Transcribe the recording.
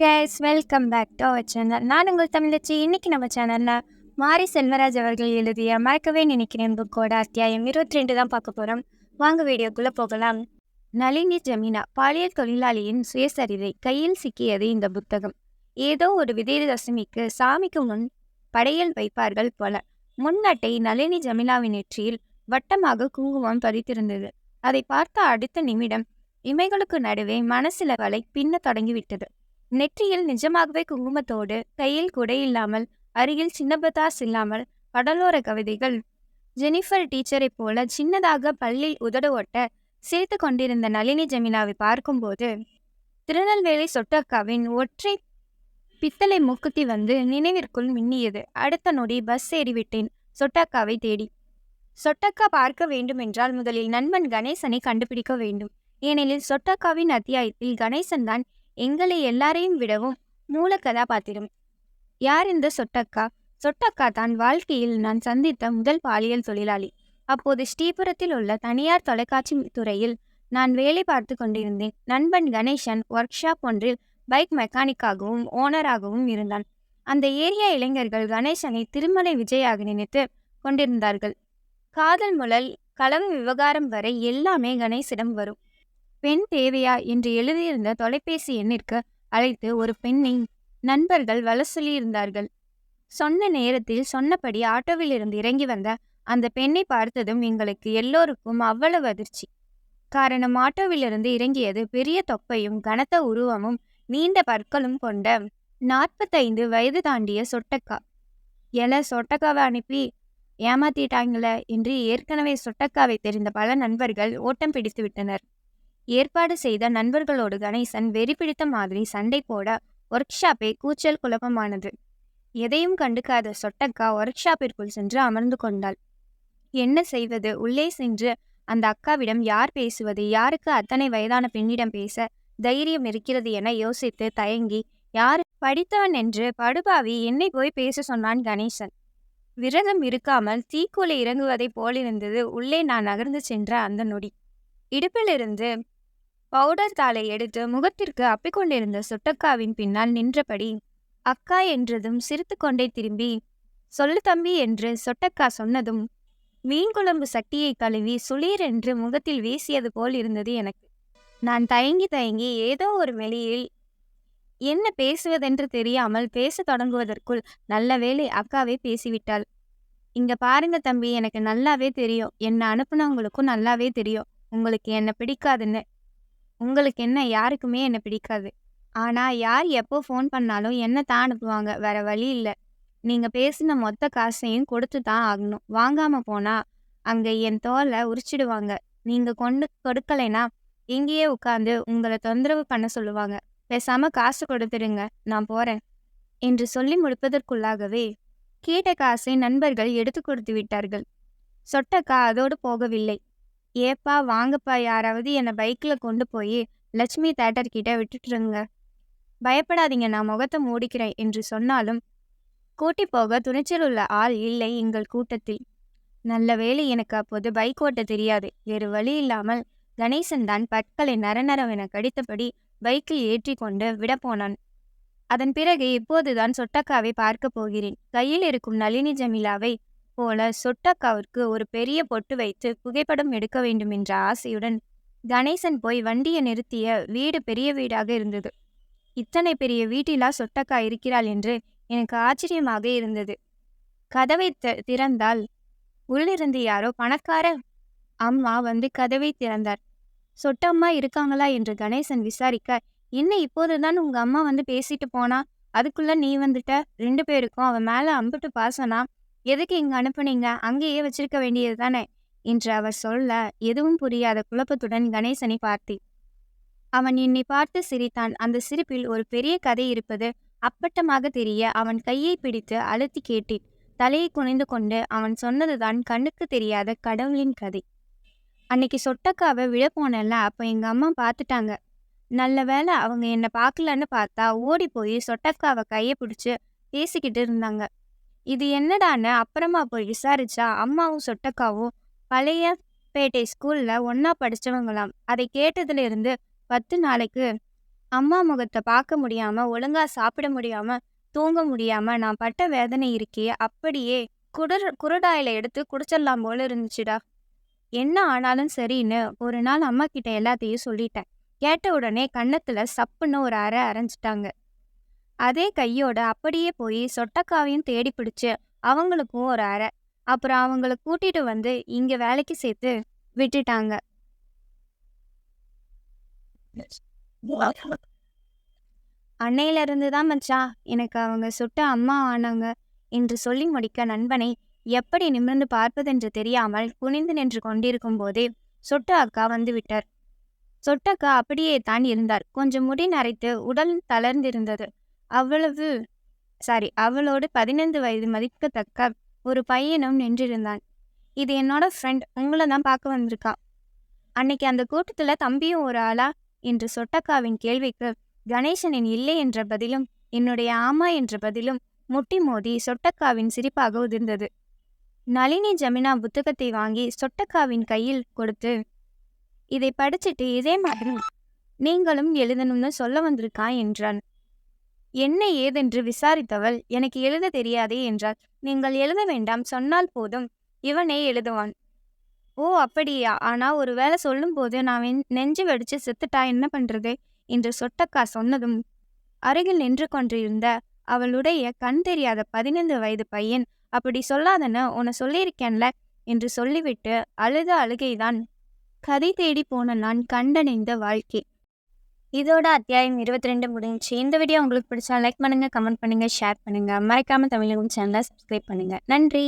Guys welcome back to our channel நான் உங்கள் தமிழச்சி. இன்னைக்கு நம்ம சேனலில் மாரி செல்வராஜ் அவர்கள் எழுதிய மறக்கவே நினைக்கிறேன் புக்கோட அத்தியாயம் இருபத்தி ரெண்டு தான் பார்க்க போகிறோம் வாங்க வீடியோக்குள்ளே போகலாம். நளினி ஜமீனா பாலியல் தொழிலாளியின் சுயசரிதை கையில் சிக்கியது இந்த புத்தகம். ஏதோ ஒரு விஜயதசமிக்கு சாமிக்கு முன் படையல் வைப்பார்கள் போல. முன்னட்டை நளினி ஜமீனாவின் நெற்றியில் வட்டமாக குங்குமம் பதித்திருந்தது. அதை பார்த்த அடுத்த நிமிடம் இமைகளுக்கு நடுவே மனசில வலை பின்ன தொடங்கிவிட்டது. நெற்றியில் நிஜமாகவே குங்குமத்தோடு கையில் குடை இல்லாமல் அருகில் சின்னபதாஸ் இல்லாமல் கடலோர கவிதைகள். ஜெனிஃபர் டீச்சரைப் போல சின்னதாக பள்ளியில் உதடு ஒட்ட சிரித்து கொண்டிருந்த நளினி ஜமீனாவை பார்க்கும்போது திருநெல்வேலி சொட்டக்காவின் ஒற்றை பித்தளை மூக்குத்தி வந்து நினைவிற்குள் மின்னியது. அடுத்த நொடி பஸ் ஏறிவிட்டேன் சொட்டக்காவை தேடி. சொட்டக்கா பார்க்க வேண்டுமென்றால் முதலில் நண்பன் கணேசனை கண்டுபிடிக்க வேண்டும். ஏனெனில் சொட்டக்காவின் அத்தியாயத்தில் கணேசன் தான் எங்களை எல்லாரையும் விடவும் மூல கதாபாத்திரம். யார் இந்த சொட்டக்கா? சொட்டக்கா தான் வாழ்க்கையில் நான் சந்தித்த முதல் பாலியல் தொழிலாளி. அப்போது ஸ்ரீபுரத்தில் உள்ள தனியார் தொலைக்காட்சி துறையில் நான் வேலை பார்த்து கொண்டிருந்தேன். நண்பன் கணேசன் ஒர்க் ஷாப் ஒன்றில் பைக் மெக்கானிக்காகவும் ஓனராகவும் இருந்தான். அந்த ஏரியா இளைஞர்கள் கணேசனை திருமலை விஜயாக நினைத்து கொண்டிருந்தார்கள். காதல் முதல் கலவு விவகாரம் வரை எல்லாமே கணேசிடம் வரும். பெண் தேவையா என்று எழுதியிருந்த தொலைபேசி எண்ணிற்கு அழைத்து ஒரு பெண்ணை நண்பர்கள் வல சொல்லியிருந்தார்கள். சொன்ன நேரத்தில் சொன்னபடி ஆட்டோவில் இருந்து இறங்கி வந்த அந்த பெண்ணை பார்த்ததும் எங்களுக்கு எல்லோருக்கும் அவ்வளவு அதிர்ச்சி. காரணம் ஆட்டோவிலிருந்து இறங்கியது பெரிய தொப்பையும் கனத்த உருவமும் நீண்ட பற்களும் கொண்ட நாற்பத்தைந்து வயது தாண்டிய சொட்டக்கா. எல சொட்டக்காவை அனுப்பி ஏமாத்திட்டாங்களே என்று ஏற்கனவே சொட்டக்காவை தெரிந்த பல நண்பர்கள் ஓட்டம் பிடித்து விட்டனர். ஏற்பாடு செய்த நண்பர்களோடு கணேசன் வெறி பிடித்த மாதிரி சண்டை போட ஒர்க் ஷாப்பே கூச்சல் குழப்பமானது. எதையும் கண்டுக்காத சொட்டக்கா ஒர்க் ஷாப்பிற்குள் சென்று அமர்ந்து கொண்டாள். என்ன செய்வது? உள்ளே சென்று அந்த அக்காவிடம் யார் பேசுவது? யாருக்கு அத்தனை வயதான பெண்ணிடம் பேச தைரியம் இருக்கிறது என யோசித்து தயங்கி யார்? படித்தவன் என்று படுபாவி என்னை போய் பேச சொன்னான் கணேசன். விரதம் இருக்காமல் தீக்குலை இறங்குவதைப் போலிருந்தது உள்ளே நான் நகர்ந்து சென்ற அந்த நொடி. இடுப்பிலிருந்து பவுடர் தாளை எடுத்து முகத்திற்கு அப்பிக்கொண்டிருந்த சொட்டக்காவின் பின்னால் நின்றபடி அக்கா என்றதும் சிரித்து கொண்டே திரும்பி சொல்லு தம்பி என்று சொட்டக்கா சொன்னதும் மீன் குழம்பு சட்டியை கழுவி சுளீர் என்று முகத்தில் வீசியது போல் இருந்தது எனக்கு. நான் தயங்கி தயங்கி ஏதோ ஒரு வெளியில் என்ன பேசுவதென்று தெரியாமல் பேசத் தொடங்குவதற்குள் நல்ல வேலை அக்காவே பேசிவிட்டாள். இங்க பாருங்க தம்பி எனக்கு நல்லாவே தெரியும். என்ன அனுப்புனவங்களுக்கும் நல்லாவே தெரியும். உங்களுக்கு என்ன பிடிக்காதுன்னு. உங்களுக்கு என்ன யாருக்குமே என்ன பிடிக்காது. ஆனா யார் எப்போ ஃபோன் பண்ணாலும் என்ன தான் அனுப்புவாங்க வேற வழி இல்லை. நீங்க பேசின மொத்த காசையும் கொடுத்து தான் ஆகணும். வாங்காம போனா அங்க என் தோலை உரிச்சிடுவாங்க. நீங்க கொண்டு கொடுக்கலைனா இங்கேயே உட்காந்து உங்களை தொந்தரவு பண்ண சொல்லுவாங்க. பேசாம காசு கொடுத்துடுங்க நான் போறேன் என்று சொல்லி முடிப்பதற்குள்ளாகவே கேட்ட காசை நண்பர்கள் எடுத்து கொடுத்து விட்டார்கள். சொட்டக்கா அதோடு போகவில்லை. ஏப்பா வாங்கப்பா யாராவது என்னை பைக்கில் கொண்டு போய் லட்சுமி தேட்டர் கிட்ட விட்டுட்டுருங்க பயப்படாதீங்க நான் முகத்தை மூடிக்கிறேன் என்று சொன்னாலும் கூட்டி போக துணிச்சல் உள்ள ஆள் இல்லை எங்கள் கூட்டத்தில். நல்ல வேளை எனக்கு அப்போது பைக் ஓட்ட தெரியாது. வேறு வழி இல்லாமல் கணேசன் தான் பற்களை நரநரவென கடித்தபடி பைக்கில் ஏற்றி கொண்டு விடப்போனான். அதன் பிறகு இப்போதுதான் சொட்டக்காவை பார்க்க போகிறேன். கையில் இருக்கும் நளினி ஜமீலாவை போல சொட்டக்காவிற்கு ஒரு பெரிய பொட்டு வைத்து புகைப்படம் எடுக்க வேண்டும் என்ற ஆசையுடன் கணேசன் போய் வண்டியை நிறுத்திய வீடு பெரிய வீடாக இருந்தது. இத்தனை பெரிய வீட்டிலா சொட்டக்கா இருக்கிறாள் என்று எனக்கு ஆச்சரியமாக இருந்தது. கதவை திறந்தால் உள்ளிருந்து யாரோ பணக்கார அம்மா வந்து கதவை திறந்தார். சொட்டம்மா இருக்காங்களா? என்று கணேசன் விசாரிக்க என்ன இப்போதுதான் உங்க அம்மா வந்து பேசிட்டு போனா? அதுக்குள்ள நீ வந்துட்ட? ரெண்டு பேருக்கும் அவன் மேல அம்புட்டு பாசனா? எதுக்கு இங்க அனுப்புனீங்க? அங்கேயே வச்சிருக்க வேண்டியது தானே? என்று அவர் சொல்ல எதுவும் புரியாத குழப்பத்துடன் கணேசனை பார்த்தேன் அவன் என்னை பார்த்து சிரித்தான். அந்த சிரிப்பில் ஒரு பெரிய கதை இருப்பது அப்பட்டமாக தெரிய அவன் கையை பிடித்து அழுத்தி கேட்டேன் தலையை குனிந்து கொண்டு அவன் சொன்னதுதான் கண்ணுக்கு தெரியாத கடவுளின் கதை. அன்னைக்கு சொட்டக்காவை விழ போனல அப்போ எங்க அம்மா பார்த்துட்டாங்க நல்ல வேலை அவங்க என்னை பார்க்கலன்னு பார்த்தா ஓடி போய் சொட்டக்காவை கையை பிடிச்சி பேசிக்கிட்டு இருந்தாங்க. இது என்னடான்னு அப்புறமா போய் விசாரிச்சா அம்மாவும் சொட்டக்காவும் பழைய பேட்டை ஸ்கூல்ல ஒன்னா படிச்சவங்களாம். அதை கேட்டதுல இருந்து பத்து நாளைக்கு அம்மா முகத்தை பார்க்க முடியாம ஒழுங்கா சாப்பிட முடியாம தூங்க முடியாம நான் பட்ட வேதனை இருக்கே அப்படியே குடர் குருடாயில எடுத்து குடிச்சிடலாம் போல இருந்துச்சுடா. என்ன ஆனாலும் சரின்னு ஒரு நாள் அம்மா கிட்ட எல்லாத்தையும் சொல்லிட்டேன். கேட்ட உடனே கன்னத்துல சப்புன்னு ஒரு அரை அரைஞ்சிட்டாங்க. அதே கையோட அப்படியே போய் சொட்டக்காவையும் தேடி பிடிச்சு அவங்களுக்கும் ஒரு அரை அப்புறம் அவங்கள கூட்டிட்டு வந்து இங்க வேலைக்கு சேர்த்து விட்டுட்டாங்க. அன்னையில இருந்து தான் மச்சா எனக்கு அவங்க சுட்ட அம்மா ஆனாங்க என்று சொல்லி முடிக்க நண்பனை எப்படி நிமிர்ந்து பார்ப்பதென்று தெரியாமல் குனிந்து நின்று கொண்டிருக்கும் போதே சொட்டு அக்கா வந்து விட்டார். சொட்டக்கா அப்படியே தான் இருந்தார். கொஞ்சம் முடி நரைத்து உடல் தளர்ந்திருந்தது. அவ்வளவு சாரி அவளோடு பதினைந்து வயது மதிக்கத்தக்க ஒரு பையனும் நின்றிருந்தான். இது என்னோட ஃப்ரெண்ட் உங்களை தான் பார்க்க வந்திருக்கான் அன்னைக்கு அந்த கூட்டத்துல தம்பியும் ஒரு ஆளா? என்று சொட்டக்காவின் கேள்விக்கு கணேசனின் இல்லை என்ற பதிலும் என்னுடைய ஆமா என்ற பதிலும் முட்டி மோதி சொட்டக்காவின் சிரிப்பாக உதிர்ந்தது. நளினி ஜமினா புத்தகத்தை வாங்கி சொட்டக்காவின் கையில் கொடுத்து இதை படிச்சிட்டு இதே மாதிரி நீங்களும் எழுதணும்னு சொல்ல வந்திருக்கா? என்றான். என்ன ஏதென்று விசாரித்தவள் எனக்கு எழுத தெரியாதே என்றாள். நீங்கள் எழுத வேண்டாம் சொன்னால் போதும் இவனே எழுதுவான். ஓ அப்படியா? ஆனா ஒருவேளை சொல்லும்போது நான் நெஞ்சு வெடிச்சு செத்துட்டா என்ன பண்றது? என்று சொட்டக்கா சொன்னதும் அருகில் நின்று கொண்டிருந்த அவளுடைய கண் தெரியாத பதினைந்து வயது பையன் அப்படி சொல்லாதன்னு உன்னை சொல்லியிருக்கேன்ல என்று சொல்லிவிட்டு அழுத அழுகைதான் கதை தேடி போன நான் கண்டடைந்த வாழ்க்கை. இதோட அத்தியாயம் இருபத்தி ரெண்டு முடிஞ்சுச்சு. இந்த வீடியோ உங்களுக்கு பிடிச்சா லைக் பண்ணுங்கள் கமெண்ட் பண்ணுங்கள் ஷேர் பண்ணுங்கள் மறக்காமல் தமிழகம் சேனலை சப்ஸ்கிரைப் பண்ணுங்கள் நன்றி!